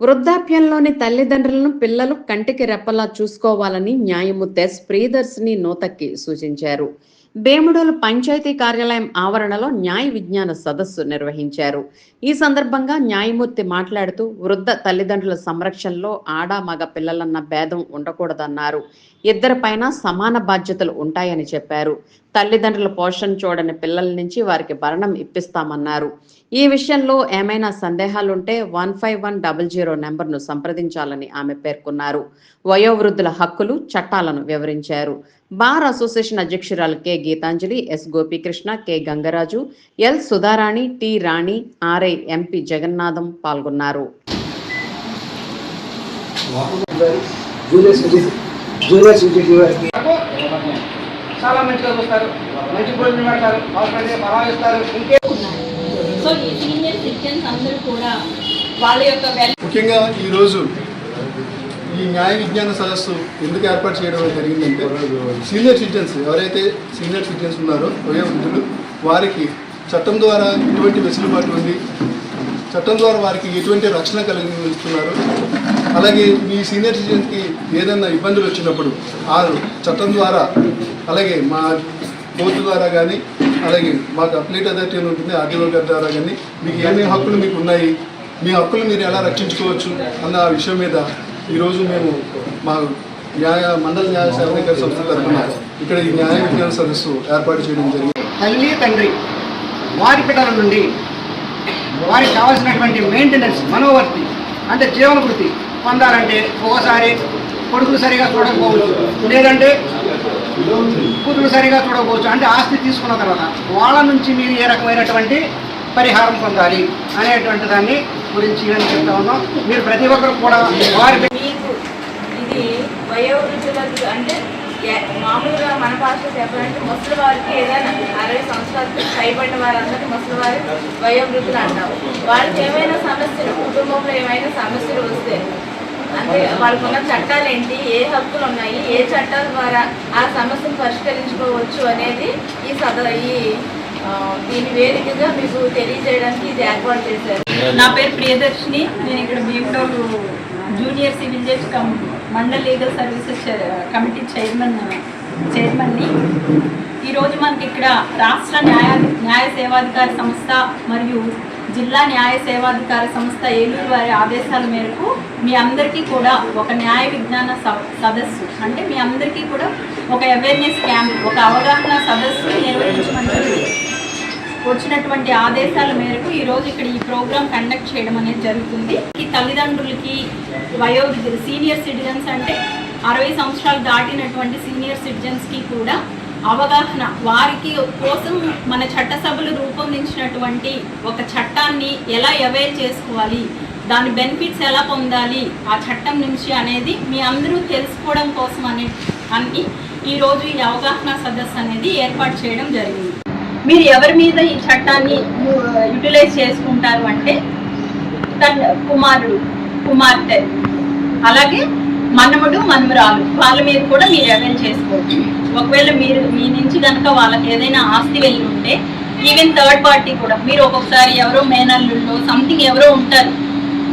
వృద్ధాప్యంలోని తల్లిదండ్రులను పిల్లలు కంటికి రెప్పలా చూసుకోవాలని న్యాయమూర్తి ఎస్. ప్రియదర్శిని నూతక్కి సూచించారు. వేముడోలు పంచాయతీ కార్యాలయం ఆవరణలో న్యాయ విజ్ఞాన సదస్సు నిర్వహించారు. ఈ సందర్భంగా న్యాయమూర్తి మాట్లాడుతూ వృద్ధ తల్లిదండ్రుల సంరక్షణలో ఆడ మగ పిల్లలన్న భేదం ఉండకూడదన్నారు. ఇద్దరిపైన సమాన బాధ్యతలు ఉంటాయని చెప్పారు. తల్లిదండ్రుల పోషణ చూడని పిల్లల నుంచి వారికి భరణం ఇప్పిస్తామన్నారు. ఈ విషయంలో ఏమైనా సందేహాలుంటే one five one double zero నెంబర్ను సంప్రదించాలని ఆమె పేర్కొన్నారు. వయోవృద్ధుల హక్కులు చట్టాలను వివరించారు. బార్ అసోసియేషన్ అధ్యక్షురాలు K Geetanjali S Gopikrishna K Gangaraju L Sudharani T Rani RI MP Jagannatham పాల్గొన్నారు. జూనియర్ చాలా మంచిగా చూస్తారు. మంచి భోజనం పెడతారు. అవసరమైతే పరాయిస్తారు ఇంకే సో ఈ సీనియర్ సిటిజన్స్ అందరూ కూడా వాళ్ళ యొక్క ముఖ్యంగా ఈరోజు ఈ న్యాయ విజ్ఞాన సదస్సు ఎందుకు ఏర్పాటు చేయడం జరిగిందంటే సీనియర్ సిటిజన్స్ ఎవరైతే సీనియర్ సిటిజన్స్ ఉన్నారో వయోవృద్ధులు వారికి చట్టం ద్వారా ఎటువంటి వెసులుబాటు ఉంది చట్టం ద్వారా వారికి ఎటువంటి రక్షణ కలిగిస్తున్నారు అలాగే ఈ సీనియర్ సిటిజన్స్కి ఏదైనా ఇబ్బందులు వచ్చినప్పుడు ఆ చట్టం ద్వారా అలాగే మా కోర్టు ద్వారా కానీ అలాగే మాకు అప్లేట్ అథారిటీ ఉంటుంది ఆర్డీఓ గారి ద్వారా కానీ మీకు ఏమేమి హక్కులు మీకు ఉన్నాయి మీ హక్కులు మీరు ఎలా రక్షించుకోవచ్చు అన్న విషయం మీద ఈరోజు మేము మా న్యాయ మండల న్యాయ సేవకుల సంస్థ తరఫున ఇక్కడ ఈ న్యాయ విజ్ఞాన సదస్సు ఏర్పాటు చేయడం జరిగింది. తల్లి తండ్రి వారి పిల్లల నుండి వారికి కావాల్సినటువంటి మెయింటెనెన్స్ మనోవర్తి అంటే జీవన పొందాలంటే ఒకసారి కొడుకులు సరిగా చూడకపోవచ్చు. లేదంటే కూతురు సరిగా చూడకపోవచ్చు. అంటే ఆస్తి తీసుకున్న తర్వాత వాళ్ళ నుంచి మీరు ఏ రకమైనటువంటి పరిహారం పొందాలి అనేటువంటి దాన్ని గురించి నేను చెప్తా ఉన్నాం. మీరు ప్రతి ఒక్కరు కూడా వారి మీకు ఇది వయోవృద్ధులకు అంటే మామూలుగా మన భాష చెప్పాలంటే ముసలి వారికి ఏదైనా అరవై సంవత్సరాలు పైబడిన వారందరికీ ముసలి వారి వయోవృద్ధులు అంటారు. వాళ్ళకి ఏమైనా సమస్యలు కుటుంబంలో ఏమైనా సమస్యలు వస్తే అంటే వాళ్ళకు ఉన్న చట్టాలు ఏంటి ఏ హక్కులు ఉన్నాయి ఏ చట్టాల ద్వారా ఆ సమస్యను పరిష్కరించుకోవచ్చు అనేది ఈ సద ఈ దీని వేదికగా మీకు తెలియజేయడానికి ఇది ఏర్పాటు చేశారు. నా పేరు ప్రియదర్శిని. నేను ఇక్కడ Bhimadolu junior civil judge cum mandal legal services committee chairman చైర్మన్ని. ఈరోజు మనకి ఇక్కడ రాష్ట్ర న్యాయ న్యాయ సేవాధికారి సంస్థ మరియు జిల్లా న్యాయ సేవాధికార సంస్థ ఏలూరు వారి ఆదేశాల మేరకు మీ అందరికీ కూడా ఒక న్యాయ విజ్ఞాన సదస్సు అంటే మీ అందరికీ కూడా ఒక అవేర్నెస్ క్యాంప్ ఒక అవగాహన సదస్సు నిర్వహించమని వచ్చినటువంటి ఆదేశాల మేరకు ఈరోజు ఇక్కడ ఈ ప్రోగ్రాం కండక్ట్ చేయడం అనేది జరుగుతుంది. ఈ తల్లిదండ్రులకి వయో సీనియర్ సిటిజన్స్ అంటే అరవై సంవత్సరాలు దాటినటువంటి సీనియర్ సిటిజన్స్కి కూడా అవగాహన వారికి కోసం మన చట్టసభలు రూపొందించినటువంటి ఒక చట్టాన్ని ఎలా అవైల్ చేసుకోవాలి దాని బెనిఫిట్స్ ఎలా పొందాలి ఆ చట్టం నుంచి అనేది మీ అందరూ తెలుసుకోవడం కోసం అనే అని ఈరోజు ఈ అవగాహన సదస్సు అనేది ఏర్పాటు చేయడం జరిగింది. మీరు ఎవరి మీద ఈ చట్టాన్ని యూటిలైజ్ చేసుకుంటారు అంటే తన కుమారుడు కుమార్తె అలాగే మనముడు మనమురాలు వాళ్ళ మీద కూడా మీరు అవైల్ చేసుకోవచ్చు. ఒకవేళ మీరు మీ నుంచి కనుక వాళ్ళకి ఏదైనా ఆస్తి వెళ్ళి ఉంటే ఈవెన్ థర్డ్ పార్టీ కూడా మీరు ఒక్కొక్కసారి ఎవరో మేనల్లుల్లో సంథింగ్ ఎవరో ఉంటారు.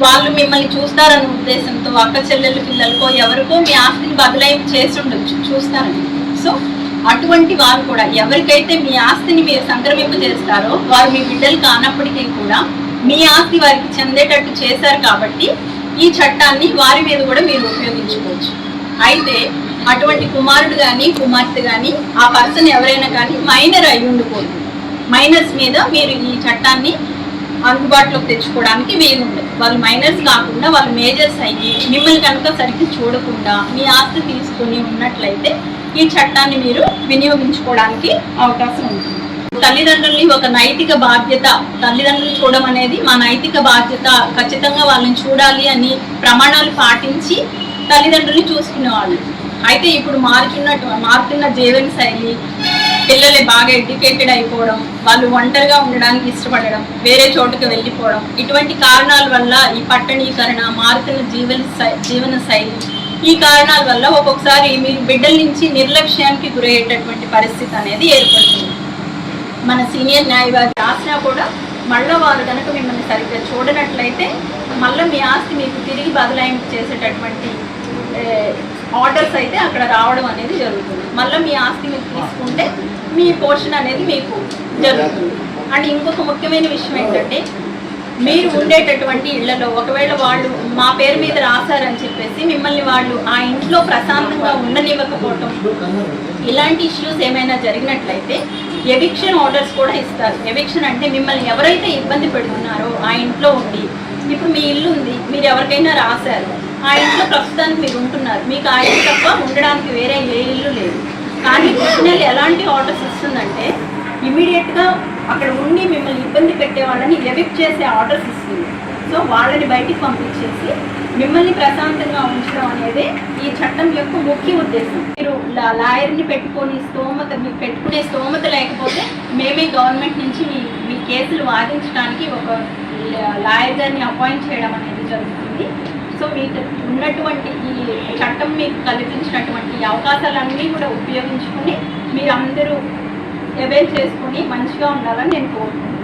వాళ్ళు మిమ్మల్ని చూస్తారనే ఉద్దేశంతో అక్క చెల్లెలు పిల్లలకో ఎవరికో మీ ఆస్తిని బదలాయింపు చేసి ఉండొచ్చు చూస్తారని. సో అటువంటి వారు కూడా ఎవరికైతే మీ ఆస్తిని మీరు సంక్రమింపు చేస్తారో వారు మీ బిడ్డలు కానప్పటికీ కూడా మీ ఆస్తి వారికి చెందేటట్టు చేశారు కాబట్టి ఈ చట్టాన్ని వారి మీద కూడా మీరు ఉపయోగించుకోవచ్చు. అయితే అటువంటి కుమారుడు కానీ కుమార్తె కానీ ఆ పర్సన్ ఎవరైనా కానీ మైనర్ అయి ఉండిపోతుంది మైనర్స్ మీద మీరు ఈ చట్టాన్ని అందుబాటులోకి తెచ్చుకోవడానికి వీలుండదు వాళ్ళు మైనర్స్ కాకుండా వాళ్ళు మేజర్స్ అయ్యి మిమ్మల్ని కనుక సరిగ్గా చూడకుండా మీ ఆస్తి తీసుకుని ఉన్నట్లయితే ఈ చట్టాన్ని మీరు వినియోగించుకోవడానికి అవకాశం ఉంటుంది. తల్లిదండ్రుల్ని ఒక నైతిక బాధ్యత తల్లిదండ్రులు చూడడం అనేది మా నైతిక బాధ్యత ఖచ్చితంగా వాళ్ళని చూడాలి అని ప్రమాణాలు పాటించి తల్లిదండ్రుల్ని చూసుకునేవాళ్ళు. అయితే ఇప్పుడు మారుతున్నట్టు మారుతున్న జీవన శైలి పిల్లలు బాగా ఎడ్యుకేటెడ్ అయిపోవడం వాళ్ళు ఒంటరిగా ఉండడానికి ఇష్టపడడం వేరే చోటుకు వెళ్ళిపోవడం ఇటువంటి కారణాల వల్ల ఈ పట్టణీకరణ మారుతున్న జీవన శై- జీవన శైలి ఈ కారణాల వల్ల ఒక్కొక్కసారి మీరు బిడ్డల నుంచి నిర్లక్ష్యానికి గురయ్యేటటువంటి పరిస్థితి అనేది ఏర్పడుతుంది. మన సీనియర్ న్యాయవాది రాసినా కూడా మళ్ళీ వారు కనుక మిమ్మల్ని సరిగ్గా చూడనట్లయితే మళ్ళీ మీ ఆస్తి మీకు తిరిగి బదలాయింపు చేసేటటువంటి ఆర్డర్స్ అయితే అక్కడ రావడం అనేది జరుగుతుంది. మళ్ళీ మీ ఆస్తి మీరు తీసుకుంటే మీ పోర్షన్ అనేది మీకు జరుగుతుంది. అండ్ ఇంకొక ముఖ్యమైన విషయం ఏంటంటే మీరు ఉండేటటువంటి ఇళ్ళలో ఒకవేళ వాళ్ళు మా పేరు మీద రాశారని చెప్పేసి మిమ్మల్ని వాళ్ళు ఆ ఇంట్లో ప్రశాంతంగా ఉండనివ్వకపోవటం ఇలాంటి ఇష్యూస్ ఏమైనా జరిగినట్లయితే ఎవిక్షన్ ఆర్డర్స్ కూడా ఇస్తారు. ఎవిక్షన్ అంటే మిమ్మల్ని ఎవరైతే ఇబ్బంది పెడుతున్నారో ఆ ఇంట్లో ఉండి ఇప్పుడు మీ ఇల్లు ఉంది మీరు ఎవరికైనా రాశారు ఆ ఇంట్లో ప్రస్తుతానికి మీరు ఉంటున్నారు మీకు ఆ ఇల్లు తప్ప ఉండడానికి వేరే ఏ ఇల్లు లేదు. కానీ క్రిమినల్ ఎలాంటి ఆర్డర్స్ ఇస్తుందంటే ఇమీడియట్గా అక్కడ ఉండి మిమ్మల్ని ఇబ్బంది పెట్టే వాళ్ళని ఎవిక్ట్ చేసే ఆర్డర్స్ ఇస్తుంది. సో వాళ్ళని బయటికి పంపించేసి మిమ్మల్ని ప్రశాంతంగా ఉంచడం అనేది ఈ చట్టం యొక్క ముఖ్య ఉద్దేశం. మీరు లా- లాయర్ని పెట్టుకొని స్తోమత మీకు పెట్టుకునే స్తోమత లేకపోతే మేమే గవర్నమెంట్ నుంచి మీ మీ కేసులు వాదించడానికి ఒక లాయర్ గారిని అపాయింట్ చేయడం అనేది జరుగుతుంది. సో మీకు ఉన్నటువంటి ఈ చట్టం మీకు కల్పించినటువంటి అవకాశాలన్నీ కూడా ఉపయోగించుకుని మీరు అందరూ అవైల్ చేసుకుని మంచిగా ఉండాలని నేను కోరుకుంటున్నాను.